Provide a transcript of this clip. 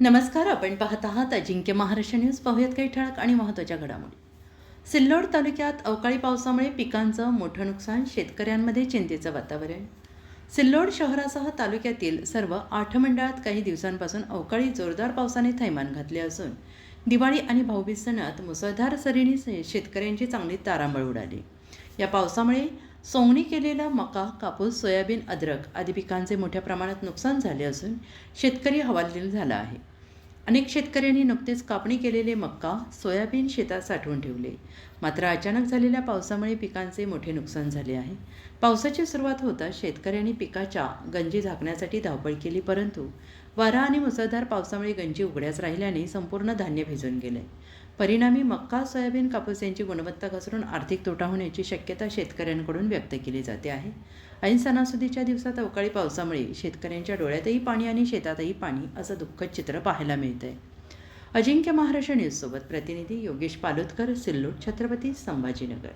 नमस्कार आपण पाहत आहात अजिंक्य महाराष्ट्र न्यूज. पाहूयात काही ठळक आणि महत्त्वाच्या घडामोडी. सिल्लोड तालुक्यात अवकाळी पावसामुळे पिकांचं मोठं नुकसान शेतकऱ्यांमध्ये चिंतेचं वातावरण. सिल्लोड शहरासह तालुक्यातील सर्व आठ मंडळात काही दिवसांपासून अवकाळी जोरदार पावसाने थैमान घातले असून दिवाळी आणि भाऊबीज सणात मुसळधार सरीने शेतकऱ्यांची चांगली तारांबळ उडाली. या पावसामुळे सोंगणी केलेला मका कापूस सोयाबीन अद्रक आदी पिकांचे मोठ्या प्रमाणात नुकसान झाले असून शेतकरी हवालदिल झाला आहे. अनेक शेतकऱ्यांनी नुकतेच कापणी केलेले मक्का सोयाबीन शेतात साठवून ठेवले. मात्र अचानक झालेल्या पावसामुळे पिकांचे मोठे नुकसान झाले आहे. पावसाची सुरुवात होताच शेतकऱ्यांनी पिकाच्या गंजी झाकण्यासाठी धावपळ केली परंतु वारा आणि मुसळधार पावसामुळे गंजी उघड्याच राहिल्याने संपूर्ण धान्य भिजून गेले. परिणामी मक्का सोयाबीन कापूस यांची गुणवत्ता घसरून आर्थिक तोटा होण्याची शक्यता शेतकऱ्यांकडून व्यक्त केली जाते आहे. ऐन सणासुदीच्या दिवसात अवकाळी पावसामुळे शेतकऱ्यांच्या डोळ्यातही पाणी आणि शेतातही पाणी असं दुःखद चित्र पाहायला मिळतं आहे अजिंक्य महाराष्ट्र न्यूजसोबत प्रतिनिधी योगेश पालोदकर सिल्लोड छत्रपती संभाजीनगर